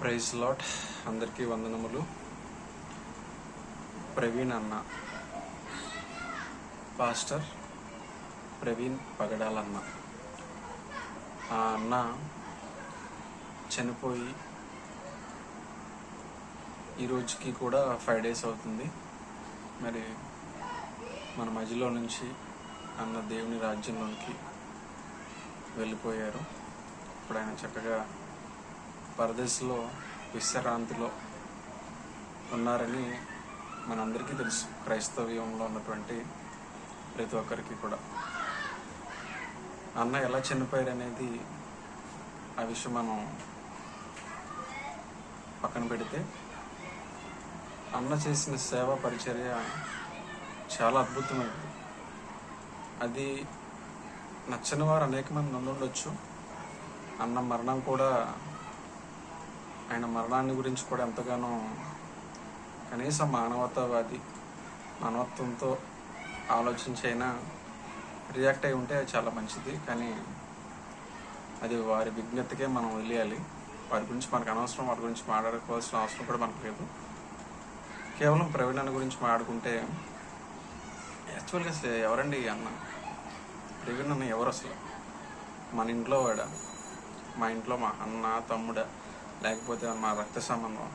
Praise lot అందరికీ వందనములు. ప్రవీణ్ అన్న. పాస్టర్ ప్రవీణ్ పగడాలన్న ఆ అన్న చనిపోయి ఈ రోజుకి కూడా ఫైవ్ డేస్ అవుతుంది. మరి మన మధ్యలో నుంచి అన్న దేవుని రాజ్యంలోనికి వెళ్ళిపోయారు. ఇప్పుడు ఆయన చక్కగా పరదేశంలో విశ్రాంతిలో ఉన్నారని మనందరికీ తెలుసు. క్రైస్తవ్యంలో ఉన్నటువంటి ప్రతి ఒక్కరికి కూడా. అన్న ఎలా చనిపోయాడు అనేది ఆ విషయం మనం పక్కన పెడితే అన్న చేసిన సేవా పరిచర్య చాలా అద్భుతమైనది అది నచ్చని వారు అనేక మంది ఉండొచ్చు. అన్న మరణం కూడా ఆయన మరణాన్ని గురించి కూడా ఎంతగానో కనీసం మానవతావాది మానవత్వంతో ఆలోచించైనా రియాక్ట్ అయి ఉంటే అది చాలా మంచిది. కానీ అది వారి విజ్ఞతకే మనం వెళ్ళాలి వారి గురించి మనకు అనవసరం వాటి గురించి మాట్లాడుకోవాల్సిన అవసరం కూడా మనకు లేదు. కేవలం ప్రవీణ్ గురించి మాట్లాడుకుంటే యాక్చువల్గా ఎవరండి ఈ అన్న? ప్రవీణ్ అన్న ఎవరు అసలు? మన ఇంట్లో వాడా? మా ఇంట్లో మా అన్న తమ్ముడా? లేకపోతే మా రక్త సంబంధం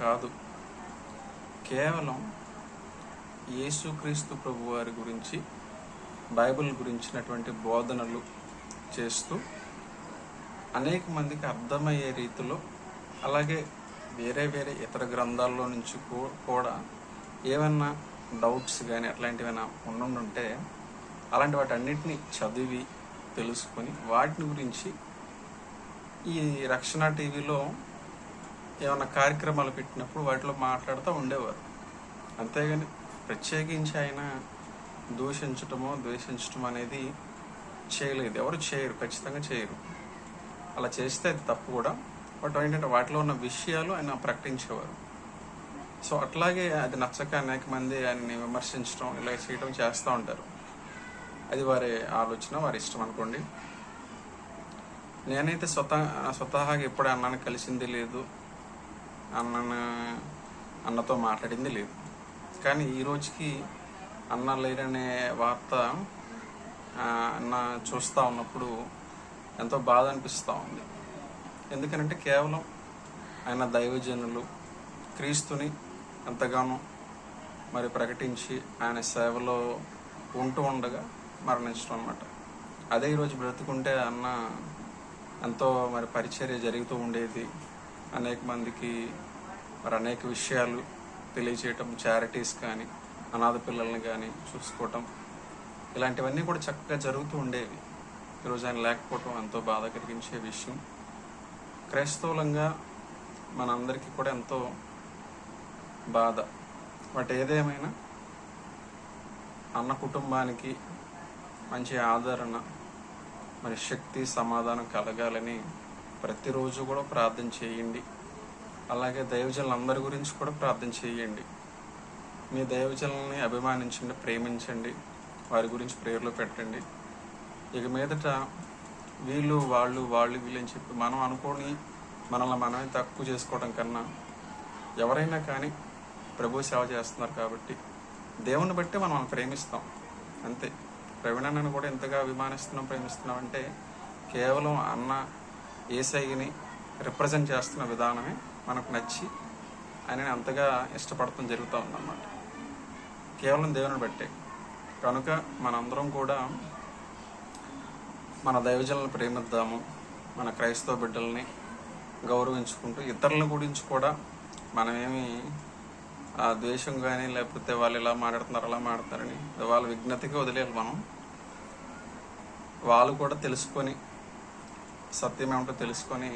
కాదు. కేవలం యేసుక్రీస్తు ప్రభు వారి గురించి బైబిల్ గురించినటువంటి బోధనలు చేస్తూ అనేక మందికి అర్థమయ్యే రీతిలో అలాగే వేరే వేరే ఇతర గ్రంథాల్లో నుంచి కూడా ఏమన్నా డౌట్స్ కానీ అట్లాంటివైనా ఉండుంటే అలాంటి వాటి అన్నిటిని చదివి తెలుసుకొని వాటిని గురించి ఈ రక్షణ టీవీలో ఏమైనా కార్యక్రమాలు పెట్టినప్పుడు వాటిలో మాట్లాడుతూ ఉండేవారు. అంతేగాని ప్రత్యేకించి ఆయన దూషించటమో ద్వేషించటం అనేది చేయలేదు. ఎవరు చేయరు ఖచ్చితంగా చేయరు. అలా చేస్తే అది తప్పు కూడా. బట్ ఏంటంటే వాటిలో ఉన్న విషయాలు ఆయన ప్రకటించేవారు. సో అట్లాగే అది నచ్చక అనేక మంది ఆయన్ని విమర్శించడం ఇలా చేయడం చేస్తూ ఉంటారు. అది వారి ఆలోచన వారి ఇష్టం అనుకోండి. నేనైతే స్వతహా స్వతహాగా ఎప్పుడు అన్నను కలిసింది లేదు. అన్నను అన్నతో మాట్లాడింది లేదు. కానీ ఈ రోజుకి అన్న లేరనే వార్త అన్న చూస్తూ ఉన్నప్పుడు ఎంతో బాధ అనిపిస్తూ ఉంది. ఎందుకనంటే కేవలం ఆయన దైవజనులు క్రీస్తుని ఎంతగానో మరి ప్రకటించి ఆయన సేవలో ఉంటూ ఉండగా మరణించడం అనమాట అదే ఈరోజు బ్రతుకుంటే అన్న ఎంతో మరి పరిచర్య జరుగుతూ ఉండేది. అనేక మందికి మరి అనేక విషయాలు తెలియచేయటం చారిటీస్ కానీ అనాథ పిల్లల్ని కానీ చూసుకోవటం ఇలాంటివన్నీ కూడా చక్కగా జరుగుతూ ఉండేవి. ఈరోజు ఆయన లేకపోవటం ఎంతో బాధ కలిగించే విషయం. క్రైస్తవులంగా మనందరికీ కూడా ఎంతో బాధ. బట్ ఏదేమైనా అన్న కుటుంబానికి మంచి ఆదరణ మరి శక్తి సమాధానం కలగాలని ప్రతిరోజు కూడా ప్రార్థన చేయండి. అలాగే దైవజనులందరి గురించి కూడా ప్రార్థన చేయండి. మీ దైవజనుల్ని అభిమానించండి ప్రేమించండి వారి గురించి ప్రేయర్లో పెట్టండి. ఇక మీదట వీళ్ళు వాళ్ళు వాళ్ళు వీళ్ళని చెప్పి మనం అనుకోని మనల్ని మనమే తక్కువ చేసుకోవడం కన్నా ఎవరైనా కానీ ప్రభు సేవ చేస్తున్నారు కాబట్టి దేవుని బట్టి మనం ప్రేమిస్తాం. అంతే. ప్రవీణన్నను కూడా ఎంతగా అభిమానిస్తున్నాం ప్రేమిస్తున్నాం అంటే కేవలం అన్న ఏసైని రిప్రజెంట్ చేస్తున్న విధానమే మనకు నచ్చి ఆయనని అంతగా ఇష్టపడటం జరుగుతూ ఉందన్నమాట. కేవలం దేవుని బట్టే. కనుక మనందరం కూడా మన దైవజనులను ప్రేమిద్దాము మన క్రైస్తవ బిడ్డల్ని గౌరవించుకుంటూ ఇతరుల గురించి కూడా మనమేమి ఆ ద్వేషం కానీ లేకపోతే వాళ్ళు ఇలా మాట్లాడుతున్నారు అలా మాట్లాడతారని వాళ్ళ విజ్ఞతకి వదిలేయాలి మనం. వాళ్ళు కూడా తెలుసుకొని సత్యం ఏమిటో తెలుసుకొని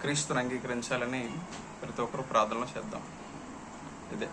క్రీస్తుని అంగీకరించాలని ప్రతి ఒక్కరు ప్రార్థనలు చేద్దాం. ఇదే.